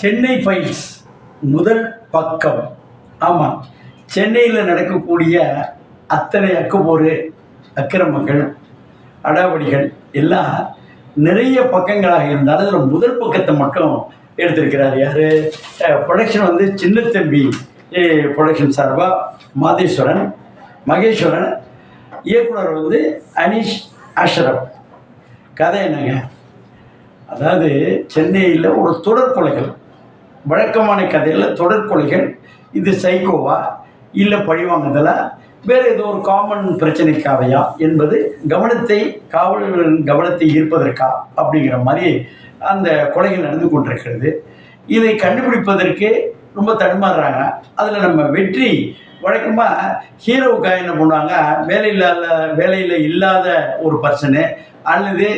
Chennai files முதல் பக்கம். ஆமாம் சென்னையில் நடக்கக்கூடிய அத்தனை அக்குபோரு அக்கிரமங்கள் அடாவடிகள் எல்லாம் நிறைய பக்கங்களாக இருந்தாலும் அதில் முதல் பக்கத்தை மட்டும் எடுத்திருக்கிறார் யார்? ப்ரொடக்ஷன் வந்து சின்னத்தம்பி ப்ரொடக்ஷன் சார்பாக மாதேஸ்வரன் மகேஸ்வரன் இயக்குனர் வந்து அனீஷ் அஷ்ரப் கதை என்னங்க? அதாவது சென்னையில் ஒரு தொடர் கொலைகள். வழக்கமான கதையில் தொடர்கொலைகள் இது சைக்கோவா இல்லை பழிவாங்குதலா வேறு ஏதோ ஒரு காமன் பிரச்சனைக்காவையா என்பது கவனத்தை காவலர்களின் கவனத்தை ஈர்ப்பதற்கா அப்படிங்கிற மாதிரி அந்த கொலைகள் நடந்து கொண்டிருக்கிறது. இதை கண்டுபிடிப்பதற்கு ரொம்ப தடுமாறுறாங்க. அதில் நம்ம வெற்றி வழக்கமாக ஹீரோவுக்காக என்ன பண்ணுவாங்க? வேலை இல்லாத வேலையில் இல்லாத ஒரு பர்சனு அல்லது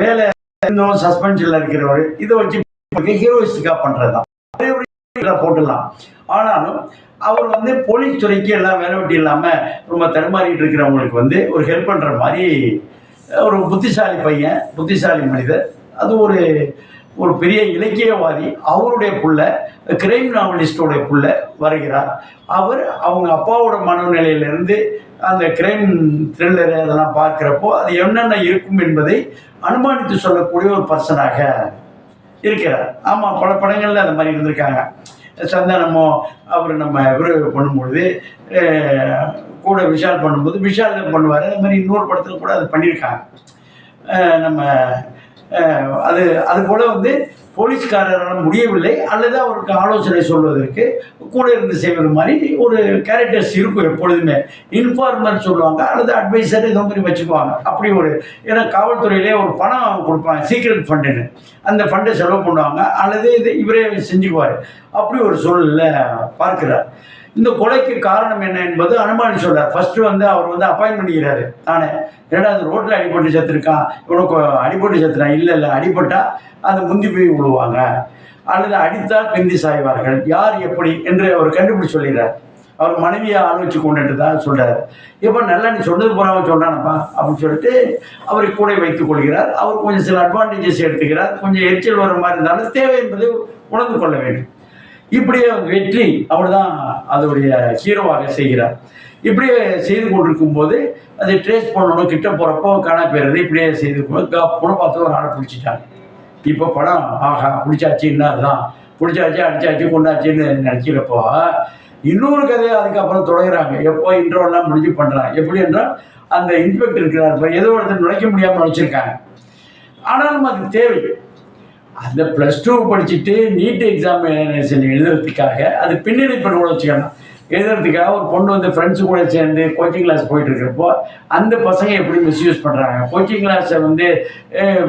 வேலை இன்னும் சஸ்பென்ஷனில் இருக்கிறவர் இதை வச்சு ஹீரோயிஸ்டுக்காக பண்ணுறது தான் ஒரு போட்டுடலாம். ஆனாலும் அவர் வந்து போலீஸ் துறைக்கு எல்லாம் வேலை வெட்டி இல்லாமல் ரொம்ப தடுமாறிட்டு இருக்கிறவங்களுக்கு வந்து ஒரு ஹெல்ப் பண்ணுற மாதிரி ஒரு புத்திசாலி பையன் புத்திசாலி மனிதர். அது ஒரு ஒரு பெரிய இலக்கியவாதி. அவருடைய புள்ள கிரைம் நாவலிஸ்டோடைய புள்ள வருகிறார். அவர் அவங்க அப்பாவோட மனநிலையிலிருந்து அந்த கிரைம் த்ரில்லர் அதெல்லாம் பார்க்குறப்போ அது என்னென்ன இருக்கும் என்பதை அனுமானித்து சொல்லக்கூடிய ஒரு பர்சனாக இருக்கிறார். ஆமாம் பல படங்களில் அந்த மாதிரி இருந்திருக்காங்க. சந்தானமோ அவர் நம்ம இவர் பண்ணும்பொழுது கூட விஷால் பண்ணும்போது விஷால் பண்ணுவார். அது மாதிரி இன்னொரு படத்தில் கூட அது பண்ணியிருக்காங்க. நம்ம அது அதுபோல் வந்து போலீஸ்காரரால் முடியவில்லை அல்லது அவருக்கு ஆலோசனை சொல்வதற்கு கூட இருந்து செய்வது மாதிரி ஒரு கேரக்டர்ஸ் இருக்கும் எப்பொழுதுமே. இன்ஃபார்மர் சொல்லுவாங்க அல்லது அட்வைசர் இதோ மாதிரி வச்சுக்குவாங்க. அப்படி ஒரு ஏன்னா காவல்துறையிலே ஒரு பணம் கொடுப்பாங்க சீக்ரெட் ஃபண்டுன்னு அந்த ஃபண்டை செலவு பண்ணுவாங்க அல்லது இது இவரே செஞ்சுக்குவார் அப்படி ஒரு சூழலில் பார்க்கிறார். இந்த கொலைக்கு காரணம் என்ன என்பது அனுமானி சொல்றார். ஃபர்ஸ்ட் வந்து அவர் வந்து அப்பாயின் பண்ணிக்கிறாரு. தானே ரெண்டாவது ரோட்டில் அடிபட்டு செத்துருக்கான். இவனுக்கு அடிபட்டு செத்துறான் இல்லை இல்லை அடிபட்டா அந்த முந்தி போய் விழுவாங்க. அல்லது அடித்தால் பிந்தி சாய்வார்கள். யார் எப்படி என்று அவர் கண்டுபிடிச்சு சொல்கிறார் அவர் மனைவியை ஆலோசிச்சு கொண்டுட்டு தான் சொல்றாரு. இப்போ நல்லா நீ சொன்னது போறாம சொல்றானப்பா அப்படின்னு சொல்லிட்டு அவரை கூட வைத்துக் கொள்கிறார். அவர் கொஞ்சம் சில அட்வான்டேஜஸ் எடுத்துக்கிறார். கொஞ்சம் எரிச்சல் வர மாதிரி இருந்தாலும் தேவை என்பதை உணர்ந்து கொள்ள வேண்டும். இப்படியே வந்து வெற்றி அவர் தான் அதோடைய ஹீரோவாக செய்கிறார். இப்படியே செய்து கொண்டிருக்கும் போது அதை ட்ரேஸ் பண்ணணும் கிட்ட போகிறப்போ காணா போயிடுறது இப்படியே செய்து போன பார்த்து ஒரு ஆளை பிடிச்சிட்டாங்க. இப்போ படம் ஆஹா பிடிச்சாச்சு இன்னார் தான் பிடிச்சாச்சு அடிச்சாச்சு கொண்டாச்சுன்னு நினச்சிக்கிறப்போ இன்னொரு கதையை அதுக்கப்புறம் தொடங்குறாங்க. எப்போ இன்ட்ரோலாம் முடிஞ்சு பண்ணுறாங்க எப்படி என்றால் அந்த இன்ஸ்பெக்டர் இருக்கிறார். எதோ ஏதோ ஒருத்தர் நுழைக்க முடியாமல் நுழைச்சிருக்காங்க. ஆனாலும் அது தேவை. அந்த ப்ளஸ் டூ படிச்சுட்டு நீட் எக்ஸாமினேஷன் எழுதுறதுக்காக அது பின்னணி பெண் எழுதுறதுக்காக ஒரு பொண்ணு வந்து ஃப்ரெண்ட்ஸு கூட சேர்ந்து கோச்சிங் கிளாஸ் போயிட்டு இருக்கிறப்போ அந்த பசங்க எப்படி மிஸ்யூஸ் பண்ணுறாங்க கோச்சிங் கிளாஸை வந்து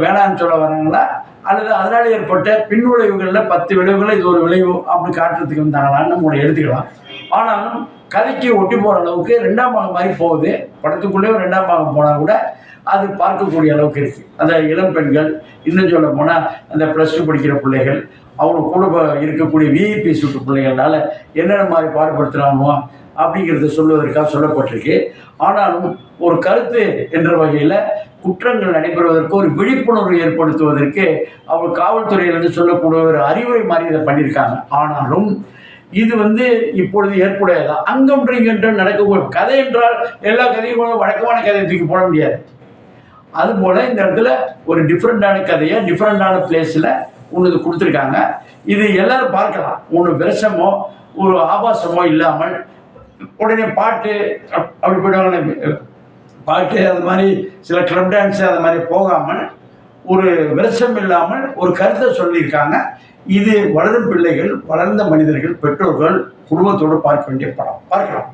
வேணான்னு சொல்ல வராங்களா? அல்லது அதனால் ஏற்பட்ட பின்விளைவுகளில் பத்து விளைவுகளில் இது ஒரு விளைவு அப்படி காட்டுறதுக்கு வந்தாங்களான்னு நம்ம எடுத்துக்கலாம். ஆனாலும் கதைக்கு ஒட்டி போகிற அளவுக்கு ரெண்டாம் பாகம் மாதிரி போகுது. படத்துக்குள்ளேயும் ரெண்டாம் பாகம் போனால் கூட அது பார்க்கக்கூடிய அளவுக்கு இருக்குது அந்த இளம் பெண்கள் இன்னும் சொல்ல போனால் அந்த ப்ளஸ் டூ படிக்கிற பிள்ளைகள் அவங்க கூட இருக்கக்கூடிய விஐபி சுட்டு பிள்ளைகளால் என்னென்ன மாதிரி பாடுபடுத்துகிறாங்களோ அப்படிங்கிறத சொல்வதற்காக சொல்லப்பட்டிருக்கு. ஆனாலும் ஒரு கருத்து என்ற வகையில் குற்றங்கள் நடைபெறுவதற்கு ஒரு விழிப்புணர்வு ஏற்படுத்துவதற்கு அவர் காவல்துறையிலிருந்து சொல்லக்கூடிய ஒரு அறிவுரை மாதிரி இதை பண்ணியிருக்காங்க. ஆனாலும் இது வந்து இப்பொழுது ஏற்புடையதான் அங்கொன்று இங்கொன்று நடக்கக்கூடிய கதை என்றால் எல்லா கதையும் வழக்கமான கதையை தூக்கி போட முடியாது. அது அதுபோல் இந்த இடத்துல ஒரு டிஃப்ரெண்ட்டான கதையை டிஃப்ரெண்ட்டான பிளேஸில் உனது கொடுத்துருக்காங்க. இது எல்லாரும் பார்க்கலாம். ஒன்று விஷமோ ஒரு ஆபாசமோ இல்லாமல் உடனே பாட்டு அப்- அப்படி போயிடுவாங்க பாட்டு அது மாதிரி சில கிளப் டான்ஸு அது மாதிரி போகாமல் ஒரு விரசம் இல்லாமல் ஒரு கருத்தை சொல்லியிருக்காங்க. இது வளரும் பிள்ளைகள் வளர்ந்த மனிதர்கள் பெற்றோர்கள் குடும்பத்தோடு பார்க்க வேண்டிய படம். பார்க்கலாம்.